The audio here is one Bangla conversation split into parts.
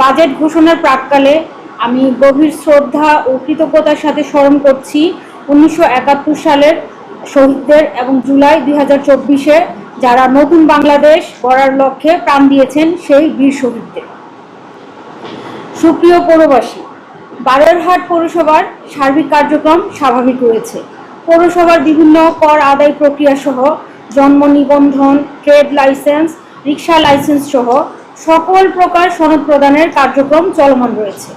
বাজেট ঘোষণার প্রাককালে আমি গভীর শ্রদ্ধা ও কৃতজ্ঞতার সাথে স্মরণ করছি উনিশশো একাত্তর সালের শহীদদের এবং জুলাই দুই হাজার চব্বিশে যারা নতুন বাংলাদেশ গড়ার লক্ষ্যে প্রাণ দিয়েছেন সেই বীর শহীদদের। সুপ্রিয় পৌরবাসী বারোরহাট পৌরসভার সার্বিক কার্যক্রম স্বাভাবিক রয়েছে। পৌরসভার বিভিন্ন কর আদায় প্রক্রিয়া সহ জন্ম নিবন্ধন, ট্রেড লাইসেন্স রিক্সা লাইসেন্স সহ সকল প্রকার সনদ প্রদানের কার্যক্রম চলমান রয়েছে।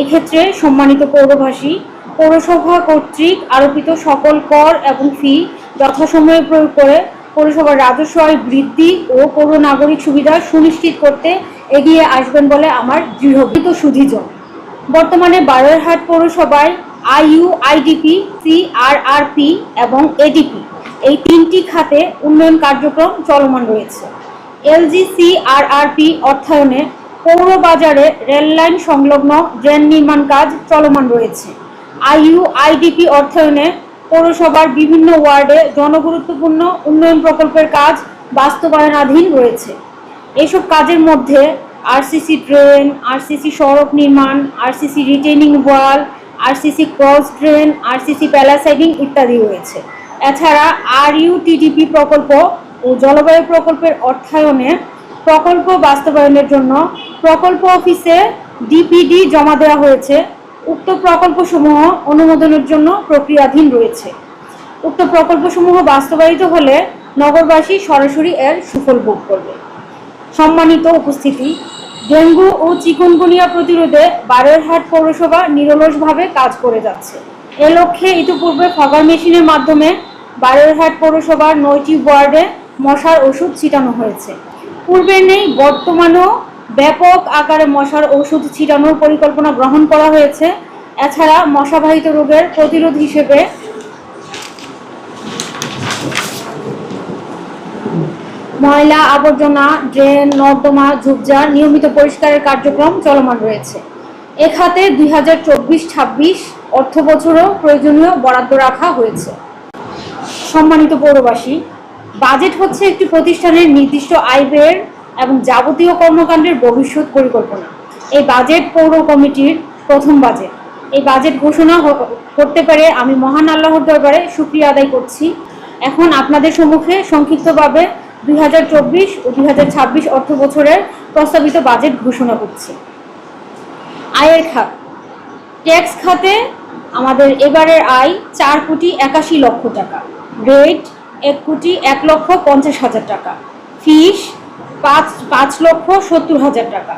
এক্ষেত্রে সম্মানিত পৌরবাসী, পৌরসভা কর্তৃক আরোপিত সকল কর এবং ফি যথাসময়ে প্রয়োগ করে পৌরসভার রাজস্ব আয় বৃদ্ধি ও পৌর নাগরিক সুবিধা সুনিশ্চিত করতে এগিয়ে আসবেন বলে আমার দৃঢ়কৃত সুধিজন। বর্তমানে বারোয়ারহাট পৌরসভায় আইইউ, আইডিপি, সিআরআরপি এবং এডিপি এই তিনটি খাতে উন্নয়ন কার্যক্রম চলমান রয়েছে। এলজি সিআরআরপি অর্থায়নে পৌর বাজারে রেললাইন সংলগ্ন ড্রেন নির্মাণ কাজ চলমান রয়েছে। আইইউ, আইডিপি অর্থায়নে পৌরসভার বিভিন্ন ওয়ার্ডে জনগুরুত্বপূর্ণ উন্নয়ন প্রকল্পের কাজ বাস্তবায়নাধীন রয়েছে। এসব কাজের মধ্যে আরসিসি ড্রেন আরসিসি সড়ক নির্মাণ RCC retaining wall RCC cross drain RCC palisading ইত্যাদি রয়েছে। এছাড়া আর ইউটিডিপি প্রকল্প জলবায়ু প্রকল্পের অর্থায়নে প্রকল্প বাস্তবায়নের জন্য প্রকল্প অফিসে ডিপিডি জমা দেওয়া হয়েছে। উক্ত প্রকল্পসমূহ অনুমোদনের জন্য প্রক্রিয়াধীন রয়েছে। উক্ত প্রকল্পসমূহ বাস্তবায়িত হলে নগরবাসী সরাসরি এর সুফল ভোগ করবে। সম্মানিত উপস্থিতি, ডেঙ্গু ও চিকুনগুনিয়া প্রতিরোধে বারোরহাট পৌরসভা নিরলসভাবে কাজ করে যাচ্ছে। এ লক্ষ্যে ইতিপূর্বে ফগার মেশিনের মাধ্যমে বারোরহাট পৌরসভার নয়টি ওয়ার্ডে মশার ওষুধ ছিটানো হয়েছে। পূর্বে নেই, বর্তমানেও ব্যাপক আকারে মশার ওষুধ ছিটানোর পরিকল্পনা গ্রহণ করা হয়েছে। এছাড়া মশাবাহিত রোগের প্রতিরোধ হিসেবে ময়লা, আবর্জনা, ড্রেন, নর্দমা, ঝোপঝাড় নিয়মিত পরিষ্কারের কার্যক্রম চলমান রয়েছে। এ খাতে দুই হাজার চব্বিশ ছাব্বিশ অর্থ বছরও প্রয়োজনীয় বরাদ্দ রাখা হয়েছে। সম্মানিত পৌরবাসী বাজেট হচ্ছে একটি প্রতিষ্ঠানের নির্দিষ্ট আয় ব্যয়ের এবং যাবতীয় কর্মকাণ্ডের ভবিষ্যৎ পরিকল্পনা। এই বাজেট পৌর কমিটির প্রথম বাজেট। এই বাজেট ঘোষণা করতে পারে আমি মহান আল্লাহর দরবারে সুক্রিয়া আদায় করছি। এখন আপনাদের সম্মুখে সংক্ষিপ্তভাবে দুই হাজার চব্বিশ ও দুই হাজার ছাব্বিশ অর্থ বছরের প্রস্তাবিত বাজেট ঘোষণা করছি। আয়ের খাত। ট্যাক্স খাতে আমাদের এবারের আয় চার কোটি একাশি লক্ষ টাকা। রেট এক কোটি এক লক্ষ পঞ্চাশ হাজার টাকা। ফিস পাঁচ পাঁচ লক্ষ সত্তর হাজার টাকা।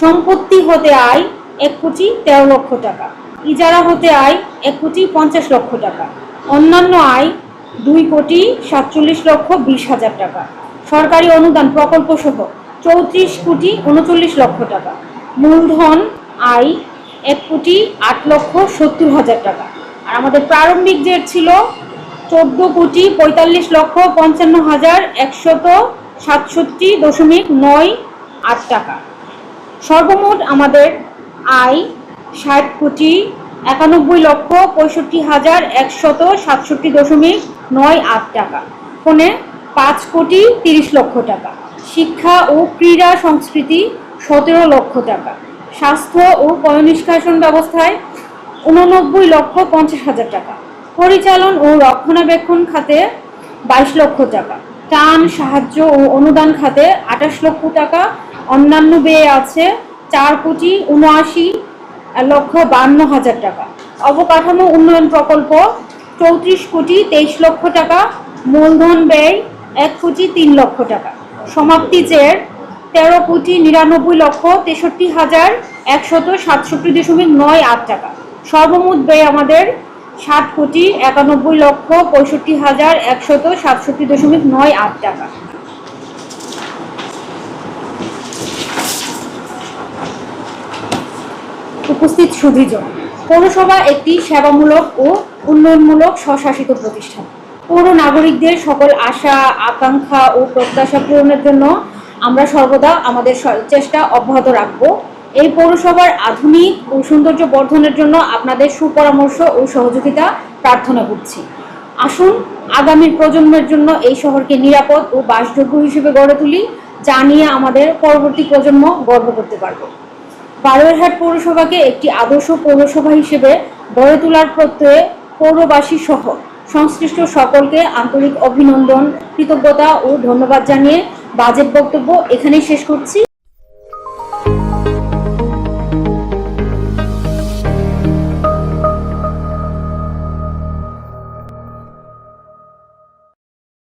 সম্পত্তি হতে আয় এক কোটি তেরো লক্ষ টাকা। ইজারা হতে আয় এক কোটি পঞ্চাশ লক্ষ টাকা। অন্যান্য আয় দুই কোটি সাতচল্লিশ লক্ষ বিশ হাজার টাকা। সরকারি অনুদান প্রকল্প সহ চৌত্রিশ কোটি উনচল্লিশ লক্ষ টাকা। মূলধন আয় এক কোটি আট লক্ষ সত্তর হাজার টাকা। আর আমাদের প্রারম্ভিক জেট ছিল চোদ্দ কোটি পঁয়তাল্লিশ লক্ষ পঞ্চান্ন হাজার একশত সাতষট্টি দশমিক নয় আট টাকা। সর্বমোট আমাদের আয় ষাট কোটি একানব্বই লক্ষ পঁয়ষট্টি হাজার একশত সাতষট্টি দশমিক নয় আট টাকা। ফোনে পাঁচ কোটি তিরিশ লক্ষ টাকা। শিক্ষা ও ক্রীড়া সংস্কৃতি সতেরো লক্ষ টাকা। স্বাস্থ্য ও পয়নিষ্কাশন ব্যবস্থায় উননব্বই লক্ষ পঞ্চাশ হাজার টাকা। পরিচালন ও রক্ষণাবেক্ষণ খাতে বাইশ লক্ষ টাকা। টান সাহায্য ও অনুদান খাতে আঠাশ লক্ষ টাকা। অন্যান্য ব্যয় আছে চার কোটি উনআশি লক্ষ বান্ন হাজার টাকা। অবকাঠামো উন্নয়ন প্রকল্প চৌত্রিশ কোটি তেইশ লক্ষ টাকা। মূলধন ব্যয় এক কোটি তিন লক্ষ টাকা। সমাপ্তি চের তেরো কোটি নিরানব্বই লক্ষ তেষট্টি হাজার একশত সাতষট্টি দশমিক নয় আট টাকা। সর্বমোট ব্যয় আমাদের ষাট কোটি একানব্বই লক্ষ পঁয়ষট্টি হাজার একশত সাতষট্টি দশমিক নয় আট টাকা। উপস্থিত সুধীজন পৌরসভা একটি সেবামূলক ও উন্নয়নমূলক স্বশাসিত প্রতিষ্ঠান। পৌর নাগরিকদের সকল আশা, আকাঙ্ক্ষা ও প্রত্যাশা পূরণের জন্য আমরা সর্বদা আমাদের চেষ্টা অব্যাহত রাখব। এই পৌরসভার আধুনিক ও সৌন্দর্য বর্ধনের জন্য আপনাদের সুপরামর্শ ও সহযোগিতা প্রার্থনা করছি। আসুন আগামীর প্রজন্মের জন্য এই শহরকে নিরাপদ ও বাসযোগ্য হিসেবে গড়ে তুলি, যা নিয়ে আমাদের পরবর্তী প্রজন্ম গর্ব করতে পারবে। বারোয়ারহাট পৌরসভাকে একটি আদর্শ পৌরসভা হিসেবে গড়ে তোলার প্রত্যয়ে পৌরবাসী সহ সংশ্লিষ্ট সকলকে আন্তরিক অভিনন্দন, কৃতজ্ঞতা ও ধন্যবাদ জানিয়ে বাজেট বক্তব্য এখানেই শেষ করছি।